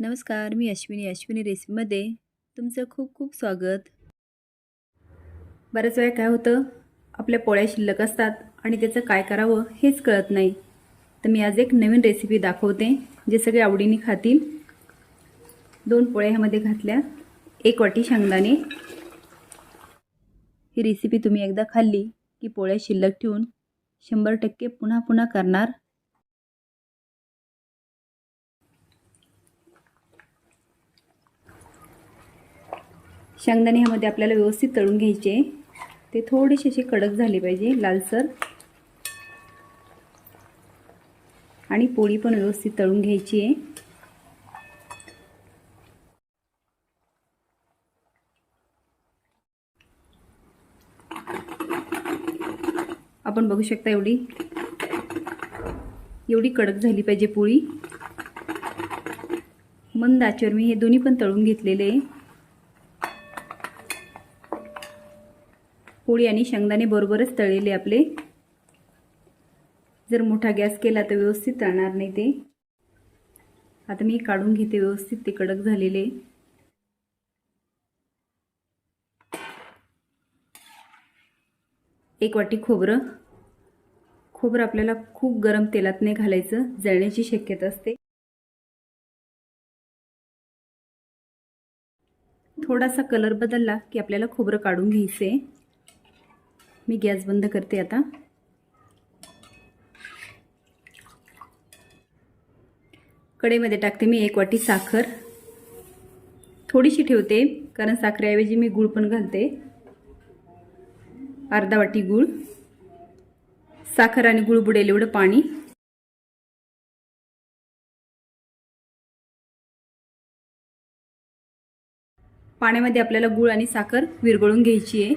नमस्कार मी अश्विनी अश्विनी रेसिपीमध्ये तुमचं खूप खूप स्वागत. बऱ्याच वेळा काय होतं आपल्या पोळ्या शिल्लक असतात आणि त्याचं काय करावं हेच कळत नाही. तर मी आज एक नवीन रेसिपी दाखवते जे सगळे आवडीने खातील. दोन पोळ्या ह्यामध्ये घातल्या एक वाटी शेंगदाणे. ही रेसिपी तुम्ही एकदा खाल्ली की पोळ्या शिल्लक ठेवून शंभर टक्के पुन्हा पुन्हा करणार. शेंगदाणे ह्यामध्ये आपल्याला व्यवस्थित तळून घ्यायचे. ते थोडेसे असे कडक झाले पाहिजे लालसर. आणि पोळी पण व्यवस्थित तळून घ्यायची आहे. आपण बघू शकता एवढी एवढी कडक झाली पाहिजे पोळी. मंद आचेवर मी हे दोन्ही पण तळून घेतलेले आहे. पोळी आणि शेंगदाणे बरोबरच तळलेले आपले. जर मोठा गॅस केला तर व्यवस्थित तळणार नाही ते. आता मी काढून घेते व्यवस्थित ते कडक झालेले. एक वाटी खोबरं. खोबरं आपल्याला खूप गरम तेलात नाही घालायचं जळण्याची शक्यता असते. थोडासा कलर बदलला की आपल्याला खोबरं काढून घ्यायचं आहे मी गॅस बंद करते आता. कढईमध्ये टाकते मी एक वाटी साखर. थोडीशी ठेवते कारण साखरेऐवजी मी गूळ पण घालते. अर्धा वाटी गूळ. साखर आणि गूळ बुडेल एवढं पाणी. पाण्यामध्ये आपल्याला गूळ आणि साखर विरघळून घ्यायची आहे.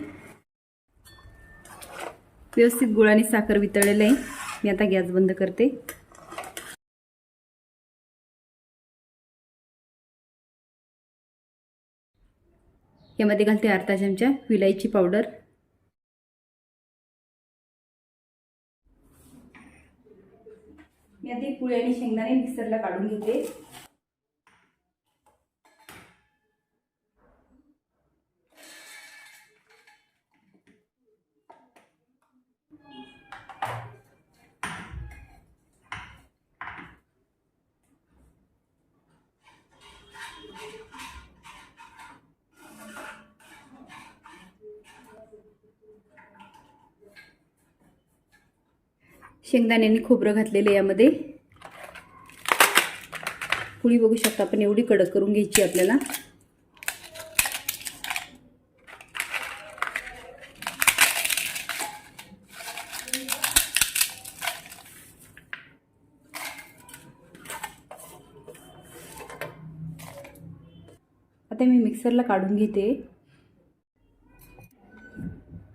व्यवस्थित गुळ आणि साखर वितळलेलं आहे. मी आता गॅस बंद करते. यामध्ये घालते अर्धा चमचा विलायची पावडर. मी आता पुळी आणि शेंगदाणे मिक्सरला काढून घेते. शेंगदाण्याने खोबरं घातलेलं यामध्ये. पुळी बघू शकता आपण एवढी कडक करून घ्यायची आपल्याला. आता मी मिक्सरला काढून घेते.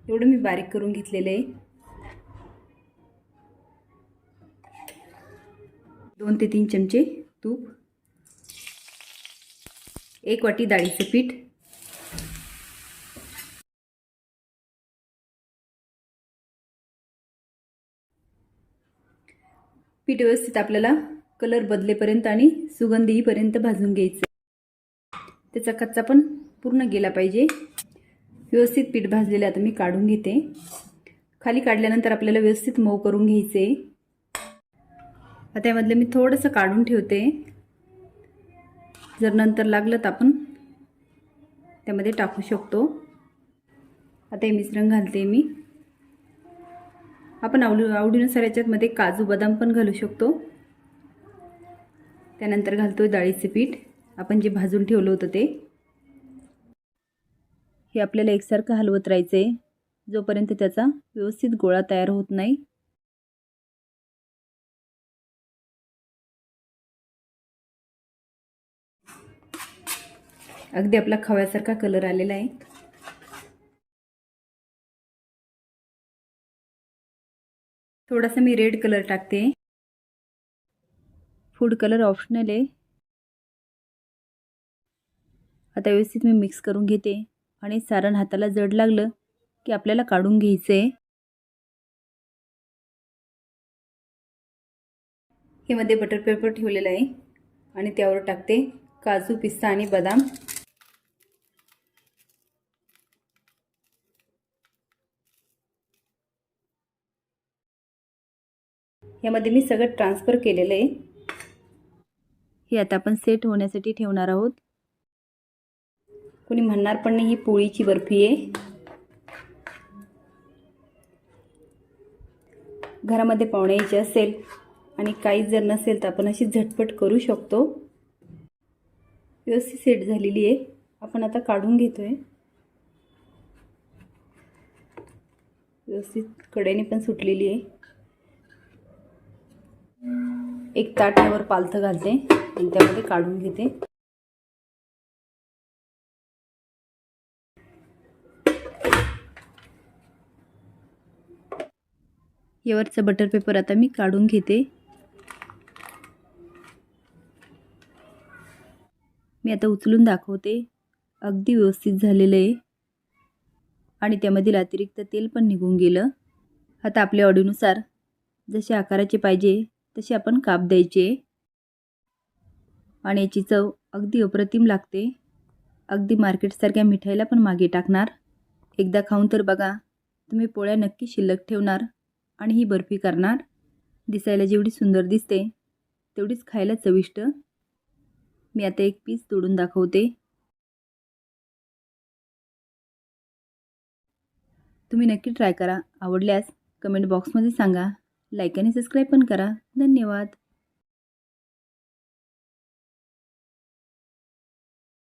एवढं मी बारीक करून घेतलेलं आहे. दोन ते तीन चमचे तूप. एक वाटी डाळीचं पीठ. पीठ व्यवस्थित आपल्याला कलर बदलेपर्यंत आणि सुगंध येईपर्यंत भाजून घ्यायचं. त्याचा कच्चा पण पूर्ण गेला पाहिजे. व्यवस्थित पीठ भाजलेलं आता मी काढून घेते. खाली काढल्यानंतर आपल्याला व्यवस्थित मऊ करून घ्यायचे त्यामधलं मी थोडंसं काढून ठेवते. जर नंतर लागलं तर आपण त्यामध्ये टाकू शकतो. आता हे मिश्रण घालते मी. आपण आवडी आवडीनुसार याच्यातमध्ये काजू बदाम पण घालू शकतो. त्यानंतर घालतो डाळीचे पीठ. आपण जे भाजून ठेवलं होतं ते. हे आपल्याला एकसारखं हलवत राहायचं आहे जोपर्यंत त्याचा व्यवस्थित गोळा तयार होत नाही अगदी आपला खव्यासारखा कलर आलेला आहे. थोडासा मी रेड कलर टाकते. फूड कलर ऑप्शनल आहे. आता व्यवस्थित मी मिक्स करून घेते. आणि सारण हाताला जड लागलं की आपल्याला काढून घ्यायचं आहे हे मध्ये बटर पेपर ठेवलेलं आहे. आणि त्यावर टाकते काजू पिस्ता आणि बदाम. यामध्ये मी सगळं ट्रान्सफर केलेलं आहे. हे आता आपण सेट होण्यासाठी ठेवणार आहोत. कोणी म्हणणार पण नाही ही पोळीची बर्फी आहे. घरामध्ये पाहुणे यायचे असेल आणि काहीच जर नसेल तर आपण अशी झटपट करू शकतो. व्यवस्थित सेट झालेली आहे. आपण आता काढून घेतो आहे व्यवस्थित कडेने पण सुटलेली आहे. एक ताटावर पालथं घालते आणि त्यामध्ये काढून घेते. यावरचा बटर पेपर आता मी काढून घेते. मी आता उचलून दाखवते. अगदी व्यवस्थित झालेलं आहे. आणि त्यामधील अतिरिक्त तेल पण निघून गेलं. आता आपल्या आवडीनुसार जसे आकाराचे पाहिजे तसे आपण काप द्यायचे आणि याची चव अगदी अप्रतिम लागते. अगदी मार्केटसारख्या मिठाईला पण मागे टाकणार. एकदा खाऊन तर बघा तुम्ही पोळ्या नक्की शिल्लक ठेवणार आणि ही बर्फी करणार. दिसायला जेवढी सुंदर दिसते तेवढीच खायला चविष्ट. मी आता एक पीस तोडून दाखवते. तुम्ही नक्की ट्राय करा. आवडल्यास कमेंट बॉक्समध्ये सांगा. लाईक आणि सबस्क्राईब पण करा. धन्यवाद.